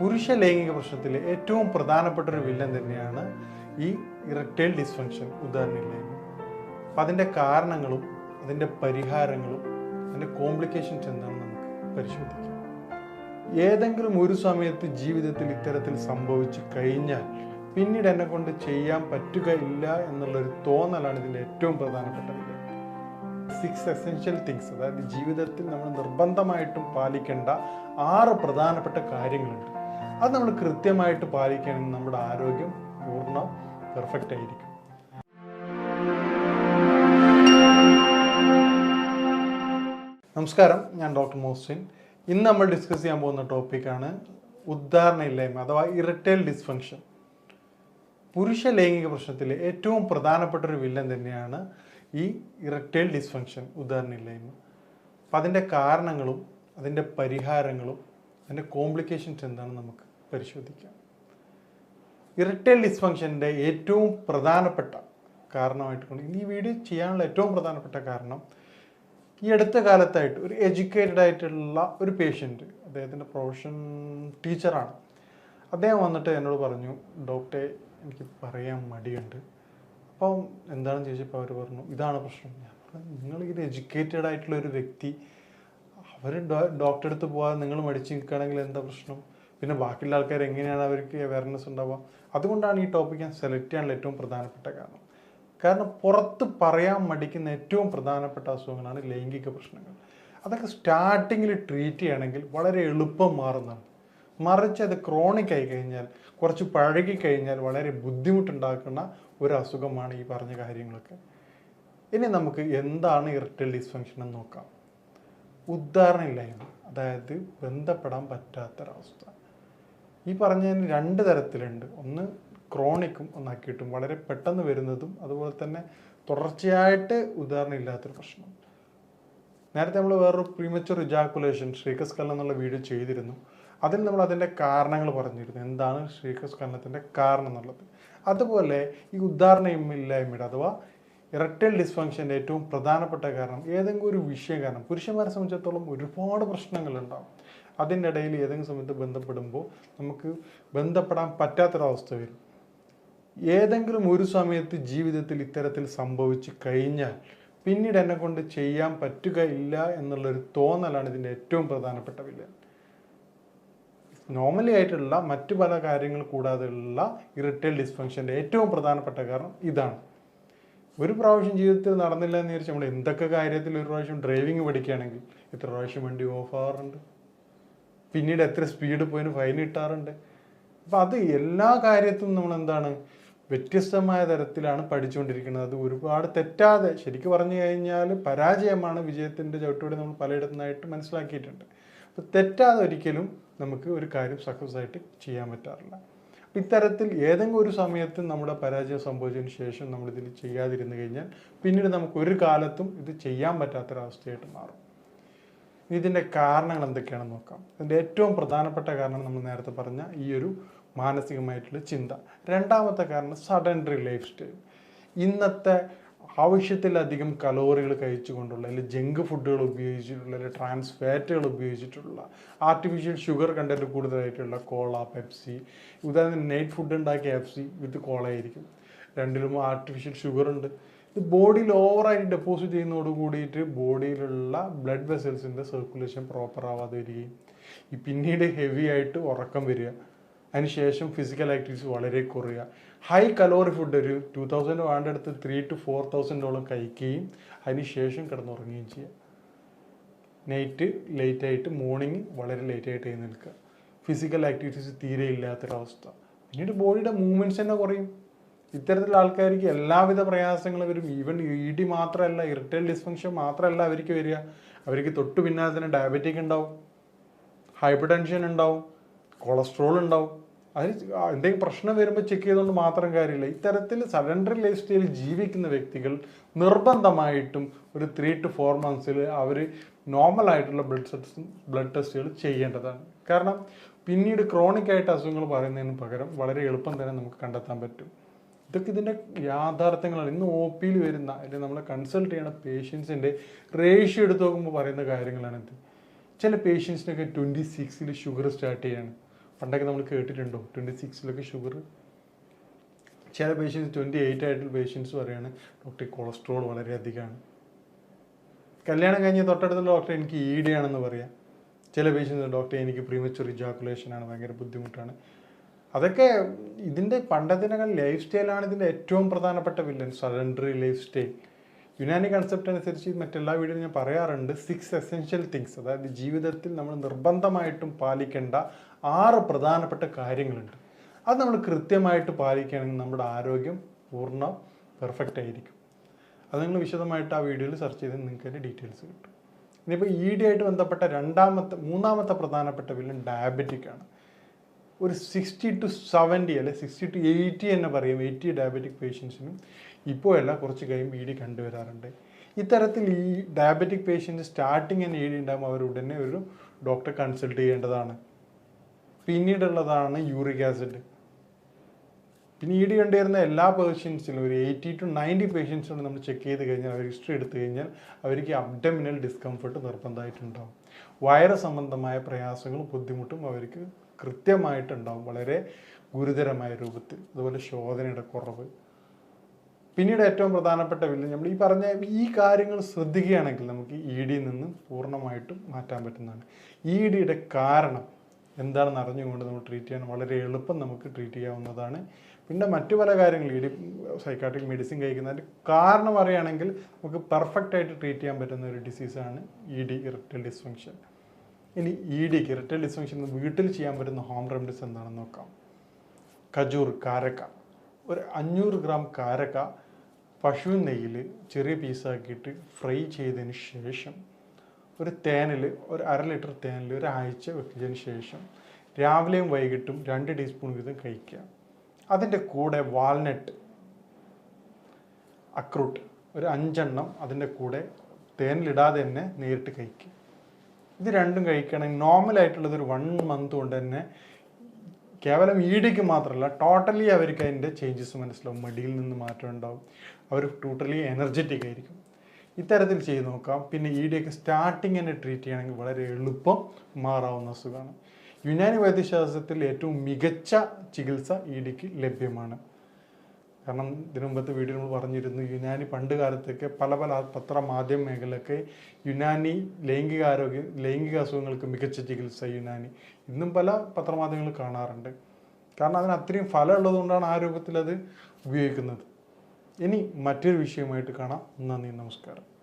പുരുഷ ലൈംഗിക പ്രശ്നത്തിലെ ഏറ്റവും പ്രധാനപ്പെട്ട ഒരു വില്ലൻ തന്നെയാണ് ഈ ഇറക്റ്റൈൽ ഡിസ്ഫങ്ഷൻ ഉദാഹരണമില്ലായ്മ അപ്പം അതിന്റെ കാരണങ്ങളും അതിന്റെ പരിഹാരങ്ങളും അതിന്റെ കോംപ്ലിക്കേഷൻസ് എന്താണെന്ന് നമുക്ക് പരിശോധിക്കാം. ഏതെങ്കിലും ഒരു സമയത്ത് ജീവിതത്തിൽ ഇത്തരത്തിൽ സംഭവിച്ചു കഴിഞ്ഞാൽ പിന്നീട് എന്നെ കൊണ്ട് ചെയ്യാൻ പറ്റുകയില്ല എന്നുള്ളൊരു തോന്നലാണ് ഇതിന്റെ ഏറ്റവും പ്രധാനപ്പെട്ട വില്ലൻ. സിക്സ് എസെൻഷ്യൽ തിങ്സ് അതായത് ജീവിതത്തിൽ നമ്മൾ നിർബന്ധമായിട്ടും പാലിക്കേണ്ട ആറ് പ്രധാനപ്പെട്ട കാര്യങ്ങളുണ്ട്. അത് നമ്മൾ കൃത്യമായിട്ട് പാലിക്കുകയാണെങ്കിൽ നമ്മുടെ ആരോഗ്യം പൂർണ പെർഫെക്റ്റ് ആയിരിക്കും. നമസ്കാരം. ഞാൻ ഡോക്ടർ മോസ്റ്റിൻ ഇന്ന് നമ്മൾ ഡിസ്കസ് ചെയ്യാൻ പോകുന്ന ടോപ്പിക്കാണ് ഉദ്ധാരണ ഇല്ലായ്മ അഥവാ ഇറിറ്റൈൽ ഡിസ്ഫങ്ഷൻ പുരുഷ ലൈംഗിക പ്രശ്നത്തിൽ ഏറ്റവും പ്രധാനപ്പെട്ട ഒരു വില്ലൻ തന്നെയാണ് ഈ ഇറക്റ്റൈൽ ഡിസ്ഫങ്ഷൻ ഉദാഹരണമില്ലായ്മ അപ്പം അതിന്റെ കാരണങ്ങളും അതിന്റെ പരിഹാരങ്ങളും അതിന്റെ കോംപ്ലിക്കേഷൻസ് എന്താണെന്ന് നമുക്ക് പരിശോധിക്കാം. ഇറക്റ്റൈൽ ഡിസ്ഫങ്ഷന്റെ ഏറ്റവും പ്രധാനപ്പെട്ട കാരണമായിട്ട് കൊണ്ട് ഈ വീഡിയോ ചെയ്യാനുള്ള ഏറ്റവും പ്രധാനപ്പെട്ട കാരണം ഈ അടുത്ത കാലത്തായിട്ട് ഒരു എഡ്യൂക്കേറ്റഡ് ആയിട്ടുള്ള ഒരു പേഷ്യന്റ് അദ്ദേഹത്തിന്റെ പ്രൊഫഷൻ ടീച്ചറാണ് അദ്ദേഹം വന്നിട്ട് എന്നോട് പറഞ്ഞു ഡോക്ടറെ എനിക്ക് പറയാൻ മടിയുണ്ട്. അപ്പം എന്താണെന്ന് ചോദിച്ചപ്പോൾ അവർ പറഞ്ഞു ഇതാണ് പ്രശ്നം. ഞാൻ പറഞ്ഞു നിങ്ങൾ ഇത് എഡ്യൂക്കേറ്റഡ് ആയിട്ടുള്ള ഒരു വ്യക്തി അവർ ഡോക്ടറെ അടുത്ത് പോകാതെ നിങ്ങൾ മടിച്ച് നിൽക്കുകയാണെങ്കിൽ എന്താ പ്രശ്നം? പിന്നെ ബാക്കിയുള്ള ആൾക്കാർ എങ്ങനെയാണ് അവർക്ക് അവയർനെസ് ഉണ്ടാവുക? അതുകൊണ്ടാണ് ഈ ടോപ്പിക് ഞാൻ സെലക്ട് ചെയ്യാനുള്ള ഏറ്റവും പ്രധാനപ്പെട്ട കാരണം. കാരണം പുറത്ത് പറയാൻ മടിക്കുന്ന ഏറ്റവും പ്രധാനപ്പെട്ട അസുഖങ്ങളാണ് ലൈംഗിക പ്രശ്നങ്ങൾ. അതൊക്കെ സ്റ്റാർട്ടിങ്ങിൽ ട്രീറ്റ് ചെയ്യണമെങ്കിൽ വളരെ എളുപ്പം മാറുന്നതാണ്. മറിച്ച് അത് ക്രോണിക് ആയി കഴിഞ്ഞാൽ കുറച്ച് പഴകി കഴിഞ്ഞാൽ വളരെ ബുദ്ധിമുട്ടുണ്ടാക്കുന്ന ഒരു അസുഖമാണ് ഈ പറഞ്ഞ കാര്യങ്ങളൊക്കെ. ഇനി നമുക്ക് എന്താണ് ഇറിറ്റൽ ഡിസ്ഫങ്ഷൻ എന്ന് നോക്കാം. ഉദാഹരണമില്ലായ്മ അതായത് ബന്ധപ്പെടാൻ പറ്റാത്തൊരവസ്ഥ. ഈ പറഞ്ഞതിന് രണ്ട് തരത്തിലുണ്ട്. ഒന്ന് ക്രോണിക്കും ഒന്ന് അക്യൂട്ടും വളരെ പെട്ടെന്ന് വരുന്നതും അതുപോലെ തന്നെ തുടർച്ചയായിട്ട് ഉദാഹരണം ഇല്ലാത്തൊരു പ്രശ്നം. നേരത്തെ നമ്മൾ വേറൊരു പ്രീമച്ചുർ ഇജാക്കുലേഷൻ ശ്രീകസ്കലനം എന്നുള്ള വീഡിയോ ചെയ്തിരുന്നു. അതിൽ നമ്മൾ അതിന്റെ കാരണങ്ങൾ പറഞ്ഞിരുന്നു. എന്താണ് ശ്രീകസ്കലനത്തിന്റെ കാരണം എന്നുള്ളത്. അതുപോലെ ഈ ഉദാഹരണമില്ലായ്മയുടെ അഥവാ ഇറക്റ്റൈൽ ഡിസ്ഫങ്ഷന്റെ ഏറ്റവും പ്രധാനപ്പെട്ട കാരണം ഏതെങ്കിലും ഒരു വിഷയം കാരണം പുരുഷന്മാരെ സംബന്ധിച്ചിടത്തോളം ഒരുപാട് പ്രശ്നങ്ങളുണ്ടാവും. അതിന്റെ ഇടയിൽ ഏതെങ്കിലും സമയത്ത് ബന്ധപ്പെടുമ്പോൾ നമുക്ക് ബന്ധപ്പെടാൻ പറ്റാത്തൊരവസ്ഥ വരും. ഏതെങ്കിലും ഒരു സമയത്ത് ജീവിതത്തിൽ ഇത്തരത്തിൽ സംഭവിച്ചു കഴിഞ്ഞാൽ പിന്നീട് എന്നെ കൊണ്ട് ചെയ്യാൻ പറ്റുകയില്ല എന്നുള്ളൊരു തോന്നലാണ് ഇതിന്റെ ഏറ്റവും പ്രധാനപ്പെട്ട വില നോർമലി ആയിട്ടുള്ള മറ്റു പല കാര്യങ്ങൾ കൂടാതെയുള്ള ഇറിറ്റൽ ഡിസ്ഫങ്ഷന്റെ ഏറ്റവും പ്രധാനപ്പെട്ട കാരണം ഇതാണ്. ഒരു പ്രാവശ്യം ജീവിതത്തിൽ നടന്നില്ല എന്ന് വിചാരിച്ച് നമ്മൾ എന്തൊക്കെ കാര്യത്തിൽ ഒരു പ്രാവശ്യം ഡ്രൈവിംഗ് പഠിക്കുകയാണെങ്കിൽ എത്ര പ്രാവശ്യം വണ്ടി ഓഫ് ആവാറുണ്ട്? പിന്നീട് എത്ര സ്പീഡ് പോയിന് ഫൈൻ കിട്ടാറുണ്ട്? അപ്പം അത് എല്ലാ കാര്യത്തും നമ്മൾ എന്താണ് വ്യത്യസ്തമായ തരത്തിലാണ് പഠിച്ചുകൊണ്ടിരിക്കുന്നത്. അത് ഒരുപാട് തെറ്റാതെ ശരിക്കും പറഞ്ഞു കഴിഞ്ഞാൽ പരാജയമാണ് വിജയത്തിന്റെ ചവിട്ടോടെ നമ്മൾ പലയിടത്തുനിന്നായിട്ട് മനസ്സിലാക്കിയിട്ടുണ്ട്. അപ്പോൾ തെറ്റാതെ ഒരിക്കലും നമുക്ക് ഒരു കാര്യം സക്സസ് ആയിട്ട് ചെയ്യാൻ പറ്റാറില്ല. ഇത്തരത്തിൽ ഏതെങ്കിലും ഒരു സമയത്ത് നമ്മുടെ പരാജയം സംഭവിച്ചതിന് ശേഷം നമ്മൾ ഇതിൽ ചെയ്യാതിരുന്നു കഴിഞ്ഞാൽ പിന്നീട് നമുക്ക് ഒരു കാലത്തും ഇത് ചെയ്യാൻ പറ്റാത്തൊരവസ്ഥയായിട്ട് മാറും. ഇതിന്റെ കാരണങ്ങൾ എന്തൊക്കെയാണെന്ന് നോക്കാം. ഇതിന്റെ ഏറ്റവും പ്രധാനപ്പെട്ട കാരണം നമ്മൾ നേരത്തെ പറഞ്ഞ ഈ ഒരു മാനസികമായിട്ടുള്ള ചിന്ത. രണ്ടാമത്തെ കാരണം സഡൻഡറി ലൈഫ് സ്റ്റൈൽ ഇന്നത്തെ ആവശ്യത്തിലധികം കലോറികൾ കഴിച്ചുകൊണ്ടുള്ള അല്ലെങ്കിൽ ജങ്ക് ഫുഡുകൾ ഉപയോഗിച്ചിട്ടുള്ള അല്ലെങ്കിൽ ട്രാൻസ് ഫാറ്റുകൾ ഉപയോഗിച്ചിട്ടുള്ള ആർട്ടിഫിഷ്യൽ ഷുഗർ കണ്ടന്റ് കൂടുതലായിട്ടുള്ള കോള പെപ്സി ഉദാഹരണത്തിന് നൈറ്റ് ഫുഡ് ഉണ്ടാക്കിയ എഫ്സി വിത്ത് കോള ആയിരിക്കും. രണ്ടിലും ആർട്ടിഫിഷ്യൽ ഷുഗർ ഉണ്ട്. ഇത് ബോഡിയിൽ ഓവറായിട്ട് ഡെപ്പോസിറ്റ് ചെയ്യുന്നതോട് കൂടിയിട്ട് ബോഡിയിലുള്ള ബ്ലഡ് വെസൽസിന്റെ സർക്കുലേഷൻ പ്രോപ്പർ ആവാതെ വരികയും പിന്നീട് ഹെവി ആയിട്ട് ഉറക്കം വരിക. അതിനുശേഷം ഫിസിക്കൽ ആക്ടിവിറ്റീസ് വളരെ കുറയുക. ഹൈ കലോറി ഫുഡ് ഒരു ടു തൗസൻഡ് വേണ്ട അടുത്ത് ത്രീ ടു ഫോർ തൗസൻഡോളം കഴിക്കുകയും അതിനുശേഷം കിടന്നുറങ്ങുകയും ചെയ്യുക. നൈറ്റ് ലേറ്റ് ആയിട്ട് മോർണിംഗ് വളരെ ലേറ്റ് ആയിട്ട് എഴുന്നേൽക്കുക. ഫിസിക്കൽ ആക്ടിവിറ്റീസ് തീരെ ഇല്ലാത്തൊരവസ്ഥ. പിന്നീട് ബോഡിയുടെ മൂവ്മെന്റ്സ് തന്നെ കുറയും. ഇത്തരത്തിലുള്ള ആൾക്കാർക്ക് എല്ലാവിധ പ്രയാസങ്ങളും വരും. ഈവൻ ഇ ഡി മാത്രമല്ല ഇറിറ്റൽ ഡിസ്ഫങ്ഷൻ മാത്രമല്ല അവർക്ക് വരിക. അവർക്ക് തൊട്ടു പിന്നാലെ തന്നെ ഡയബറ്റിക് ഉണ്ടാവും. ഹൈപ്പർ ടെൻഷൻ ഉണ്ടാവും. കൊളസ്ട്രോൾ ഉണ്ടാവും. അതിന് എന്തെങ്കിലും പ്രശ്നം വരുമ്പോൾ ചെക്ക് ചെയ്തുകൊണ്ട് മാത്രം കാര്യമില്ല. ഇത്തരത്തിൽ സഡൻഡറി ലൈഫ് സ്റ്റൈലിൽ ജീവിക്കുന്ന വ്യക്തികൾ നിർബന്ധമായിട്ടും ഒരു ത്രീ ടു ഫോർ മന്ത്സിൽ അവർ നോർമൽ ആയിട്ടുള്ള ബ്ലഡ് ടെസ്റ്റ് ബ്ലഡ് ടെസ്റ്റുകൾ ചെയ്യേണ്ടതാണ്. കാരണം പിന്നീട് ക്രോണിക് ആയിട്ട് അസുഖങ്ങൾ പറയുന്നതിന് പകരം വളരെ എളുപ്പം തന്നെ നമുക്ക് കണ്ടെത്താൻ പറ്റും. ഇതൊക്കെ ഇതിന്റെ യാഥാർത്ഥ്യങ്ങളാണ്. ഇന്ന് ഒ പിയിൽ വരുന്ന അല്ലെങ്കിൽ നമ്മൾ കൺസൾട്ട് ചെയ്യുന്ന പേഷ്യൻസിന്റെ റേഷ്യോ എടുത്ത് നോക്കുമ്പോൾ പറയുന്ന കാര്യങ്ങളാണിത്. ചില പേഷ്യൻസിനൊക്കെ ട്വന്റി സിക്സിൽ ഷുഗർ സ്റ്റാർട്ട് ചെയ്യാണ്. പണ്ടൊക്കെ നമ്മൾ കേട്ടിട്ടുണ്ടോ? ട്വന്റി സിക്സിലൊക്കെ ഷുഗർ ചില പേഷ്യൻസ് ട്വന്റി എയ്റ്റ് ആയിട്ടുള്ള പേഷ്യൻസ് പറയുകയാണ് ഡോക്ടർ കൊളസ്ട്രോൾ വളരെ അധികമാണ്. കല്യാണം കഴിഞ്ഞ തൊട്ടടുത്തുള്ള ഡോക്ടർ എനിക്ക് ഇ ഡി ആണെന്ന് പറയാം. ചില പേഷ്യൻസ് ഡോക്ടർ എനിക്ക് പ്രീമച്ചുർ ഇജാക്കുലേഷൻ ആണ് ഭയങ്കര ബുദ്ധിമുട്ടാണ്. അതൊക്കെ ഇതിന്റെ പണ്ടത്തിനേക്കാൾ ലൈഫ് സ്റ്റൈലാണ് ഇതിന്റെ ഏറ്റവും പ്രധാനപ്പെട്ട villain sedentary life style Unani concept അനുസരിച്ച് മറ്റെല്ലാ വീഡിയോയിലും ഞാൻ പറയാറുണ്ട് സിക്സ് എസെൻഷ്യൽ തിങ്സ് അതായത് ജീവിതത്തിൽ നമ്മൾ നിർബന്ധമായിട്ടും പാലിക്കേണ്ട ആറ് പ്രധാനപ്പെട്ട കാര്യങ്ങളുണ്ട്. അത് നമ്മൾ കൃത്യമായിട്ട് പാലിക്കുകയാണെങ്കിൽ നമ്മുടെ ആരോഗ്യം പൂർണ പെർഫെക്റ്റ് ആയിരിക്കും. അത് നിങ്ങൾ വിശദമായിട്ട് ആ വീഡിയോയിൽ സെർച്ച് ചെയ്ത് നിങ്ങൾക്ക് അതിന്റെ ഡീറ്റെയിൽസ് കിട്ടും. ഇനിയിപ്പോൾ ഇ ഡി ആയിട്ട് ബന്ധപ്പെട്ട രണ്ടാമത്തെ മൂന്നാമത്തെ പ്രധാനപ്പെട്ട വില്ലൻ ഡയബറ്റിക് ആണ്. ഒരു സിക്സ്റ്റി ടു സെവന്റി അല്ലെ സിക്സ്റ്റി ടു എയ്റ്റി എന്ന് പറയും എയ്റ്റി ഡയബറ്റിക് പേഷ്യൻസിനും ഇപ്പോൾ അല്ല കുറച്ച് കഴിയുമ്പോൾ ഇ ഡി കണ്ടുവരാറുണ്ട്. ഇത്തരത്തിൽ ഈ ഡയബറ്റിക് പേഷ്യന്റ് സ്റ്റാർട്ടിങ് തന്നെ ഇ ഡി ഉണ്ടാകുമ്പോൾ അവർ ഉടനെ ഒരു ഡോക്ടർ കൺസൾട്ട് ചെയ്യേണ്ടതാണ്. പിന്നീടുള്ളതാണ് യൂറിക് ആസിഡ്. പിന്നെ ഇ ഡി കണ്ടുവരുന്ന എല്ലാ പേഷ്യൻസിലും ഒരു എയ്റ്റി ടു നയന്റി പേഷ്യൻസിനോട് നമ്മൾ ചെക്ക് ചെയ്ത് കഴിഞ്ഞാൽ അവർ ഹിസ്റ്ററി എടുത്തു കഴിഞ്ഞാൽ അവർക്ക് അബ്ഡമിനൽ ഡിസ്കംഫർട്ട് നിർബന്ധമായിട്ടുണ്ടാവും. വയറ് സംബന്ധമായ പ്രയാസങ്ങളും ബുദ്ധിമുട്ടും അവർക്ക് കൃത്യമായിട്ടുണ്ടാവും. വളരെ ഗുരുതരമായ രൂപത്തിൽ. അതുപോലെ ശോധനയുടെ കുറവ്. പിന്നീട് ഏറ്റവും പ്രധാനപ്പെട്ട വില്ല നമ്മൾ ഈ പറഞ്ഞ ഈ കാര്യങ്ങൾ ശ്രദ്ധിക്കുകയാണെങ്കിൽ നമുക്ക് ഇ ഡിയിൽ നിന്ന് പൂർണമായിട്ടും മാറ്റാൻ പറ്റുന്നതാണ്. ഇ ഡിയുടെ കാരണം എന്താണെന്ന് അറിഞ്ഞുകൊണ്ട് നമ്മൾ ട്രീറ്റ് ചെയ്യാൻ വളരെ എളുപ്പം നമുക്ക് ട്രീറ്റ് ചെയ്യാവുന്നതാണ്. പിന്നെ മറ്റു പല കാര്യങ്ങൾ ഇ ഡി സൈക്കാട്രിക് മെഡിസിൻ കഴിക്കുന്നതിന്റെ കാരണം അറിയുകയാണെങ്കിൽ നമുക്ക് പെർഫെക്റ്റ് ആയിട്ട് ട്രീറ്റ് ചെയ്യാൻ പറ്റുന്ന ഒരു ഡിസീസാണ് ഇ ഡി ഇറിറ്റൽ ഡിസ്ഫങ്ഷൻ ഇനി ഇ ഡിക്ക് ഇറിറ്റൽ ഡിസ്ഫങ്ഷൻ വീട്ടിൽ ചെയ്യാൻ പറ്റുന്ന ഹോം റെമഡീസ് എന്താണെന്ന് നോക്കാം. ഖജൂർ കാരക്ക. ഒരു അഞ്ഞൂറ് ഗ്രാം കാരക്ക പശു നെയ്യിൽ ചെറിയ പീസാക്കിയിട്ട് ഫ്രൈ ചെയ്തതിന് ശേഷം ഒരു തേനിൽ ഒരു അര ലിറ്റർ തേനിൽ ഒരാഴ്ച വെച്ചതിന് ശേഷം രാവിലെയും വൈകിട്ടും രണ്ട് ടീസ്പൂൺ വീതം കഴിക്കുക. അതിന്റെ കൂടെ വാൾനട്ട് അക്രൂട്ട് ഒരു അഞ്ചെണ്ണം അതിന്റെ കൂടെ തേനിലിടാതെ തന്നെ നേരിട്ട് കഴിക്കുക. ഇത് രണ്ടും കഴിക്കുകയാണെങ്കിൽ നോർമലായിട്ടുള്ളത് ഒരു വൺ മന്ത് കൊണ്ട് തന്നെ കേവലം ഈടിക്ക് മാത്രമല്ല ടോട്ടലി അവർക്ക് അതിന്റെ ചേഞ്ചസ് മനസ്സിലാവും. മടിയിൽ നിന്ന് മാറ്റം ഉണ്ടാവും. അവർ ടോട്ടലി എനർജറ്റിക് ആയിരിക്കും. ഇത്തരത്തിൽ ചെയ്ത് നോക്കാം. പിന്നെ ഈടിയൊക്കെ സ്റ്റാർട്ടിങ് തന്നെ ട്രീറ്റ് ചെയ്യണമെങ്കിൽ വളരെ എളുപ്പം മാറാവുന്ന അസുഖമാണ്. യുനാനി വൈദ്യശാസ്ത്രത്തിൽ ഏറ്റവും മികച്ച ചികിത്സ ഈടിക്ക് ലഭ്യമാണ്. കാരണം ഇതിനു മുമ്പത്തെ വീഡിയോ നമ്മൾ പറഞ്ഞിരുന്നു യുനാനി പണ്ട് കാലത്തൊക്കെ പല പല പത്ര മാധ്യമ മേഖലയൊക്കെ യുനാനി ലൈംഗികാരോഗ്യ ലൈംഗിക അസുഖങ്ങൾക്ക് മികച്ച ചികിത്സ യുനാനി. ഇന്നും പല പത്രമാധ്യമങ്ങൾ കാണാറുണ്ട്. കാരണം അതിന് അത്രയും ഫലം ഉള്ളതുകൊണ്ടാണ് ആ രൂപത്തിൽ അത് ഉപയോഗിക്കുന്നത്. ഇനി മറ്റൊരു വിഷയമായിട്ട് കാണാം. നന്ദി നമസ്കാരം.